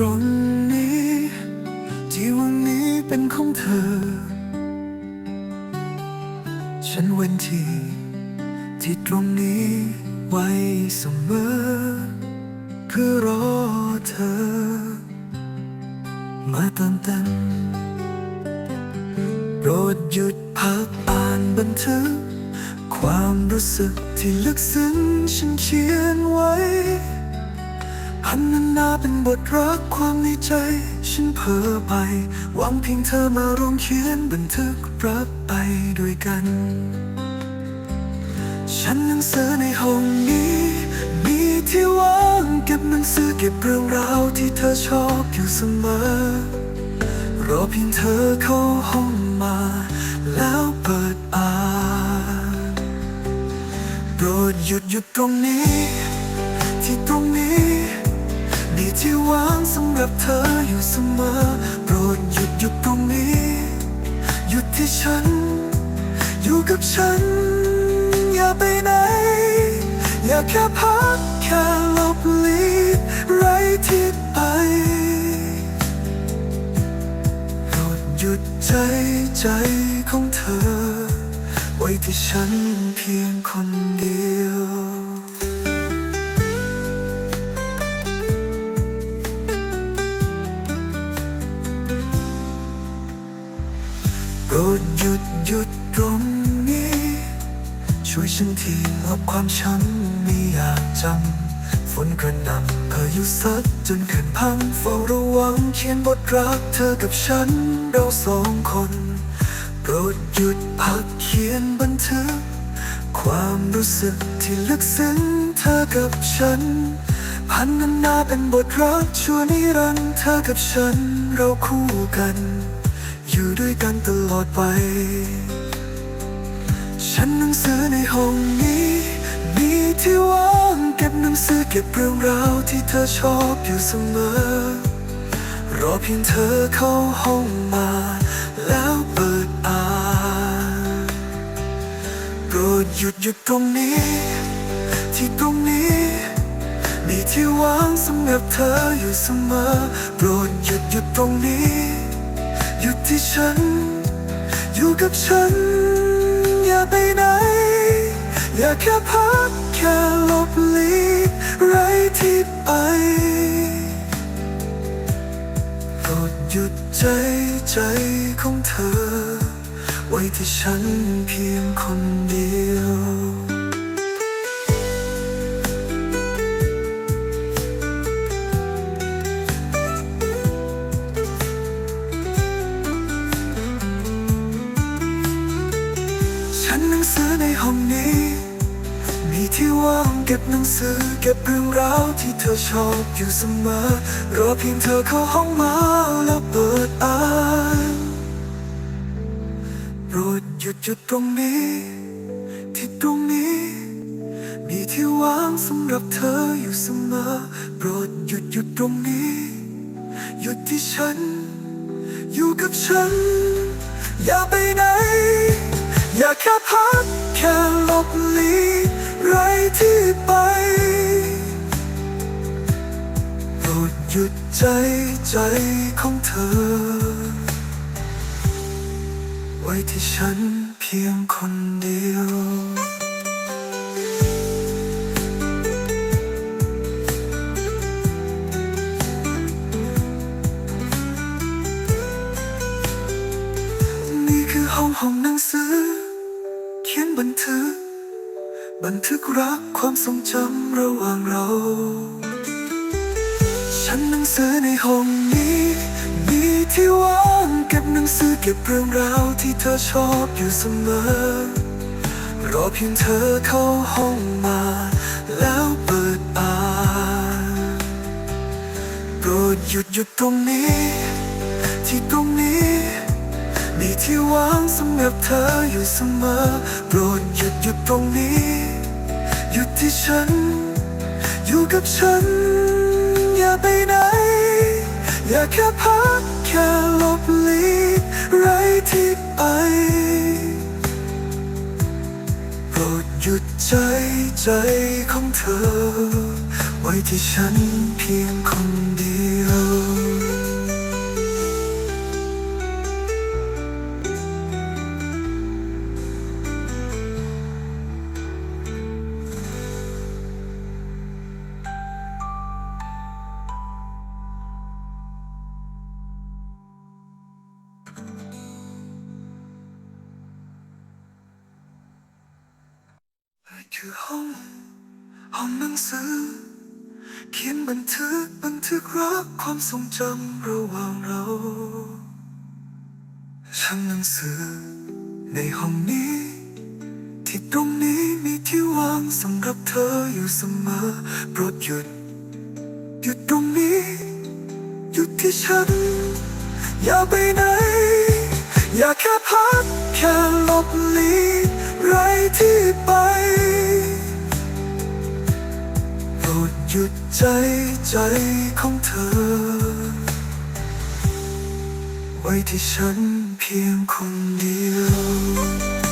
ตรงนี้ ที่วันนี้เป็นของเธอ ฉันเว้นที่ที่ตรงนี้ไว้เสมอเพื่อรอเธอ มาเติมเต็มโปรดหยุดพักอ่านบันทึก ความรู้สึกที่ลึกซึ้งฉันเขียนไว้ พันนานาเป็นบทรักความในใจ ฉันเพ้อไป หวังเพียงเธอมาร่วมเขียนบันทึกรับไปด้วยกัน ฉันหนังสือในห้องนี้ มีที่ว่างเก็บหนังสือเก็บเรื่องราวที่เธอชอบอยู่เสมอ รอเพียงเธอเข้าห้องมา แล้วเปิดอ่านโปรดหยุดหยุดตรงนี้ ที่ตรงนี้ ที่ว่างสำหรับเธออยู่เสมอ โปรดหยุดหยุดตรงนี้ หยุดที่ฉัน อยู่กับฉัน อย่าไปไหน อย่าแค่พักแค่หลบหลีกไรที่ไปโปรดหยุดใจใจของเธอ ไว้ที่ฉันเพียงคนเดียว ฉันทีลบความช้ำไม่อยากจำฝนกระหน่ำพายุซัดจนขื่อนพังเฝ้าระวังเขียนบทรักเธอกับฉัน เราสองคน โปรดหยุดพักเขียนบันทึก ความรู้สึกที่ลึกซึ้งเธอกับฉัน พันนานาเป็นบทรักชั่วนิรันดร์เธอกับฉัน เราคู่กัน อยู่ด้วยกันตลอดไป ฉันหนังสือในห้องนี้ มีที่ว่างเก็บหนังสือเก็บเรื่องราวที่เธอชอบอยู่เสมอ รอเพียงเธอเข้าห้องมา แล้วเปิดอ่านโปรดหยุดหยุดตรงนี้ ที่ตรงนี้ มีที่ว่างสำหรับเธออยู่เสมอ โปรดหยุดหยุดตรงนี้ หยุดที่ฉัน อยู่กับฉัน แค่พักแค่ลบลีไรที่ไปโปรดหยุดใจใจของเธอ ไว้ที่ฉันเพียงคนเดียวฉันหนังสือในห้องนี้ ที่ว่างเก็บหนังสือเก็บเรื่องราวที่เธอชอบอยู่เสมอ รอเพียงเธอเข้าห้องมาแล้วเปิดอ่านโปรดหยุดหยุดตรงนี้ ที่ตรงนี้ มีที่ว่างสำหรับเธออยู่เสมอ โปรดหยุดหยุดตรงนี้ หยุดที่ฉัน อยู่กับฉัน อย่าไปไหน อย่าแค่พักแค่หลบหลีก ไรที่ไปโปรดหยุดใจใจของเธอ ไว้ที่ฉันเพียงคนเดียว ทึกรักความทรงจำระหว่างเรา ฉันหนังสือในห้องนี้ มีที่ว่างเก็บหนังสือเก็บเรื่องราวที่เธอชอบอยู่เสมอ รอเพียงเธอเข้าห้องมา แล้วเปิดอ่านโปรดหยุดหยุดตรงนี้ ที่ตรงนี้มีที่ว่างสำหรับเธออยู่เสมอ โปรดหยุดหยุดตรงนี้ หยุดที่ฉัน อยู่กับฉัน อย่าไปไหน อย่าแค่พักแค่ลบลีไรที่ไปโปรดหยุดใจใจของเธอ ไว้ที่ฉันเพียงคนเดียว คือห้อง ห้องหนังสือ เขียนบันทึกบันทึกรักความทรงจำระหว่างเราช่างหนังสือ ในห้องนี้ ที่ตรงนี้มีที่วางสำหรับเธออยู่เสมอโปรดหยุด หยุดตรงนี้ หยุดที่ฉัน อย่าไปไหน อย่าแค่พักแค่หลบหลีกไรที่ไป ใจใจของเธอ ไว้ที่ฉันเพียงคนเดียว